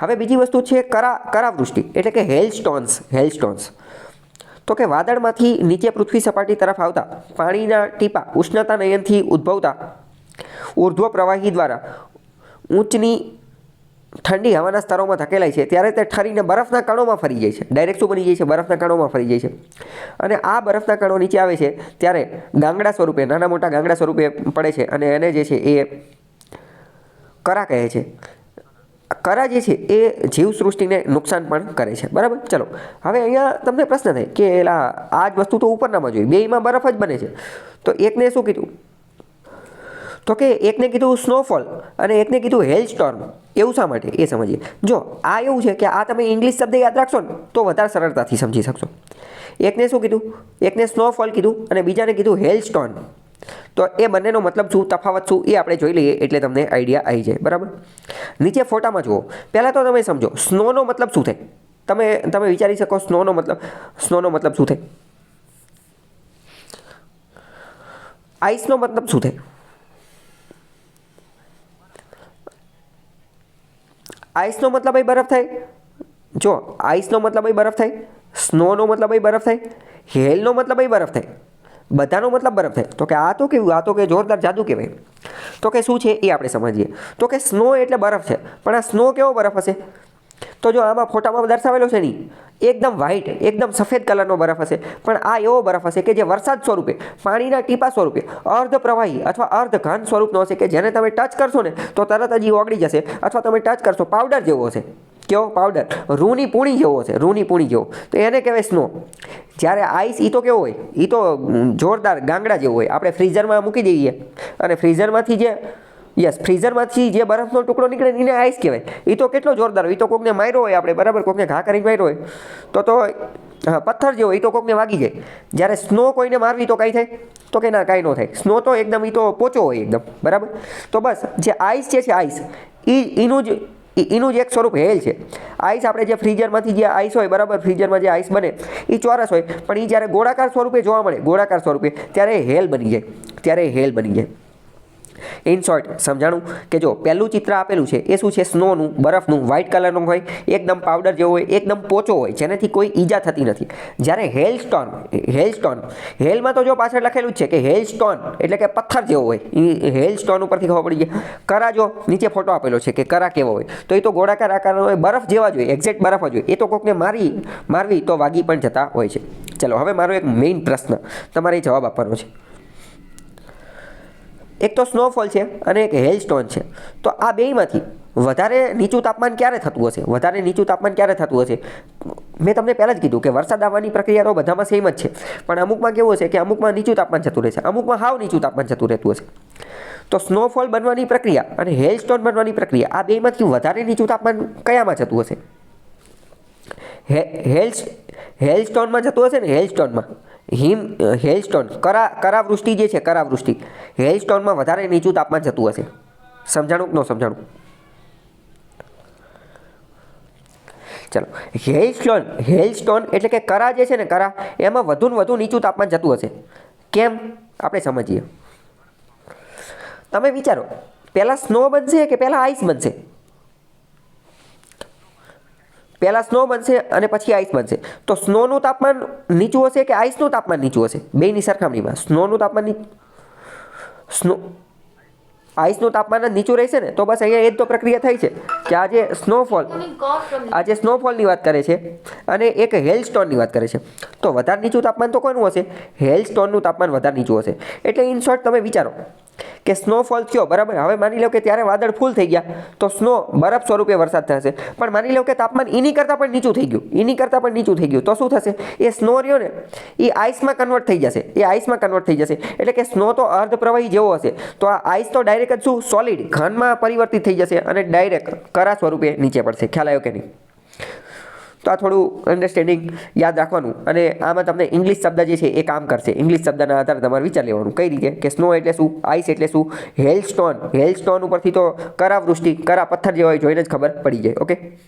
હવે બીજી વસ્તુ છે કરા કરાવૃષ્ટિ એટલે કે હેલ સ્ટોન્સ હેલ સ્ટોન્સ તો કે વાદળમાંથી નીચે પૃથ્વી સપાટી તરફ આવતા, પાણીના ટીપા ઉષ્ણતા નયનથી ઉદ્ભવતા, ઉર્ધ્વ પ્રવાહી દ્વારા ઊંચની ઠંડી હવાના સ્તરોમાં ધકેલાય છે, ત્યારે તે ઠરીને બરફના કણોમાં ફરી જાય છે. ડાયરેક્ટ શું બની જાય છે? બરફના કણોમાં ફરી જાય છે. અને આ બરફના કણો નીચે આવે છે, ત્યારે ગાંગડા સ્વરૂપે, નાના મોટા ગાંગડા સ્વરૂપે પડે છે અને એને જે છે એ કરા કહે છે. કરા જે છે એ જીવસૃષ્ટિને નુકસાન પણ કરે છે. બરાબર? ચલો. હવે અહીંયા તમને પ્રશ્ન થાય કે એલા, આ જ વસ્તુ તો ઉપરનામાં જોઈએ બેયમાં બરફ જ બને છે. તો એકને શું કીધું? તો કે એકને કીધું સ્નોફોલ અને એકને કીધું હેલ સ્ટોર્મ એવું શા માટે? એ સમજીએ. જો, આ એવું છે કે આ તમે ઇંગ્લિશ શબ્દ યાદ રાખશો ને, તો વધારે સરળતાથી સમજી શકશો. એકને શું કીધું? એકને સ્નોફોલ કીધું અને બીજાને કીધું હેલ સ્ટોર્મ તો એ બંનેનો મતલબ શું, તફાવત શું, એ આપણે જોઈ લઈએ એટલે તમને આઈડિયા આવી જાય, બરાબર? નીચે ફોટામાં જુઓ. પહેલાં તો તમે સમજો, સ્નોનો મતલબ શું થાય? તમે તમે વિચારી શકો સ્નોનો મતલબ સ્નોનો મતલબ શું થાય? આઈસનો મતલબ શું થાય? આઈસનો મતલબ એ બરફ થાય? જો, આઈસનો મતલબ એ બરફ થાય, સ્નોનો મતલબ એ બરફ થાય, હેલનો મતલબ એ બરફ થાય. બધાનો મતલબ બરફ થાય તો કે આ તો કેવું? આ તો કે જોરદાર જાદુ કહેવાય. તો કે શું છે? એ આપણે સમજીએ. તો કે સ્નો એટલે બરફ છે. પણ આ સ્નો કેવો બરફ હશે? તો જો આમાં ફોટામાં દર્શાવેલો છે નહીં એકદમ વ્હાઈટ એકદમ સફેદ કલરનો બરફ હશે. પણ આ એવો બરફ હશે કે જે વરસાદ સ્વરૂપે, પાણીના ટીપા સ્વરૂપે, અર્ધ પ્રવાહી અથવા અર્ધ ઘન સ્વરૂપનો હશે કે જેને તમે ટચ કરશો ને, તો તરત જ એ ઓગળી જશે. અથવા તમે ટચ કરશો પાવડર જેવો હશે. કેવો પાવડર રૂની પૂણી જેવો છે, રૂની પૂણી જેવો. તો એને કહેવાય સ્નો જ્યારે આઈસ એ તો કેવો હોય? એ તો જોરદાર ગાંગડા જેવો હોય. આપણે ફ્રીઝરમાં મૂકી દઈએ. અને ફ્રીઝરમાંથી જે યસ ફ્રીઝરમાંથી જે બરફનો ટુકડો નીકળે એને આઈસ કહેવાય. એ તો કેટલો જોરદાર હોય? એ તો કોકને માર્યો હોય આપણે, બરાબર? કોકને ઘા કરીને માર્યો હોય. તો તો પથ્થર જેવો એ તો કોકને વાગી જાય. જ્યારે સ્નો કોઈને મારવી તો કાંઈ થાય? તો કે ના, કાંઈ ન થાય. સ્નો તો એકદમ એ તો પોચો હોય એકદમ, બરાબર? તો બસ, જે આઈસ જે છે આઈસ એ એનું જ એનું જ એક સ્વરૂપ હેલ છે. આઈસ આપણે જે ફ્રીઝરમાંથી જે આઈસ હોય, બરાબર ફ્રીઝરમાં જે આઈસ બને એ ચોરસ હોય. પણ એ જ્યારે ગોળાકાર સ્વરૂપે જોવા મળે, ગોળાકાર સ્વરૂપે, ત્યારે હેલ બની જાય, ત્યારે હેલ બની જાય. ઇન શોર્ટ સમજાણું? કે જો પહેલું ચિત્ર આપેલું છે, એ શું છે? સ્નોનું બરફનું વ્હાઇટ કલરનું હોય, એકદમ પાવડર જેવો હોય, એકદમ પોચો હોય, જેનાથી કોઈ ઈજા થતી નથી. જ્યારે હેલ સ્ટોન હેલ સ્ટોન હેલમાં તો જો પાછળ લખેલું જ છે કે હેલ સ્ટોન એટલે કે પથ્થર જેવો હોય એ હેલ સ્ટોન ઉપરથી ખબર પડી જાય કરા જો, નીચે ફોટો આપેલો છે કે કરા કેવો હોય, તો એ તો ગોળાકાર આકારનો હોય, બરફ જેવા જ હોય એક્ઝેક્ટ બરફ જ હોય. એ તો કોકને મારી, મારવી તો વાગી પણ જતા હોય છે. ચલો, હવે મારો એક મેઇન પ્રશ્ન, તમારે જવાબ આપવાનો છે. એક તો સ્નોફોલ છે અને એક હેલસ્ટોન છે. તો આ બેયમાંથી વધારે નીચું તાપમાન ક્યારે થતું હશે? વધારે નીચું તાપમાન ક્યારે થતું હશે? મેં તમને પહેલાં જ કીધું કે વરસાદ આવવાની પ્રક્રિયા તો બધામાં સેમ જ છે. પણ અમુકમાં કેવું હશે કે અમુકમાં નીચું તાપમાન જતું રહેશે, અમુકમાં હાવ નીચું તાપમાન જતું રહેતું હશે. તો સ્નોફોલ બનવાની પ્રક્રિયા અને હેલસ્ટોન બનવાની પ્રક્રિયા આ બેમાંથી વધારે નીચું તાપમાન કયામાં જતું હશે? હેલ હેલસ્ટોનમાં જતું હશે ને? હેલસ્ટોનમાં હિમ હેલસ્ટોન કરા, કરાવૃષ્ટિ જે છે, કરાવૃષ્ટિ હેલસ્ટોનમાં વધારે નીચું તાપમાન જતું હશે. સમજાણું કે ન સમજાણું? ચાલો હેલસ્ટોન હેલસ્ટોન એટલે કે કરા જે છે ને, કરા, એમાં વધુ ને વધુ નીચું તાપમાન જતું હશે. કેમ? આપણે સમજીએ. તમે વિચારો, પહેલાં સ્નો બનશે કે પહેલાં આઈસ બનશે? પહેલાં સ્નો બનશે અને પછી આઈસ બનશે. તો સ્નોનું તાપમાન નીચું હશે કે આઈસનું તાપમાન નીચું હશે? બેની સરખામણીમાં. સ્નોનું તાપમાન સ્નો આઈસનું તાપમાન જ નીચું રહેશે ને? તો બસ અહીંયા એ જ તો પ્રક્રિયા થઈ છે કે આજે સ્નોફોલ આજે સ્નોફોલની વાત કરે છે અને એક હેલસ્ટોનની વાત કરે છે. તો વધારે નીચું તાપમાન તો કોનું હશે? હેલસ્ટોનનું તાપમાન વધારે નીચું હશે. એટલે ઇન શોર્ટ તમે વિચારો. કે સ્નોફોલ થયો, બરાબર? હવે માની લો કે ત્યારે વાદળ ફૂલ થઈ ગયા, તો સ્નો બરફ સ્વરૂપે વરસાદ થશે. પણ માની લો કે તાપમાન એની કરતાં પણ નીચું થઈ ગયું, એની કરતાં પણ નીચું થઈ ગયું. તો શું થશે? એ સ્નો રહ્યો ને, એ આઈસમાં કન્વર્ટ થઈ જશે. એ આઈસમાં કન્વર્ટ થઈ જશે. એટલે કે સ્નો તો અર્ધ પ્રવાહી જેવો હશે. તો આ આઈસ તો ડાયરેક્ટ જ શું? સોલિડ ઘનમાં પરિવર્તિત થઈ જશે અને ડાયરેક્ટ કરા સ્વરૂપે નીચે પડશે. ખ્યાલ આવ્યો કે નહીં? તો આ થોડું અન્ડરસ્ટેન્ડિંગ યાદ રાખવાનું. અને આમાં તમને ઇંગ્લિશ શબ્દ જે છે એ કામ કરશે. ઇંગ્લિશ શબ્દના આધારે તમારે વિચાર લેવાનું. કઈ રીતે? કે સ્નો એટલે શું? આઈસ એટલે શું? હેલ સ્ટોન હેલ સ્ટોન ઉપરથી તો કરા વૃષ્ટિ કરા પથ્થર જેવા હોય જોઈને જ ખબર પડી જાય. ઓકે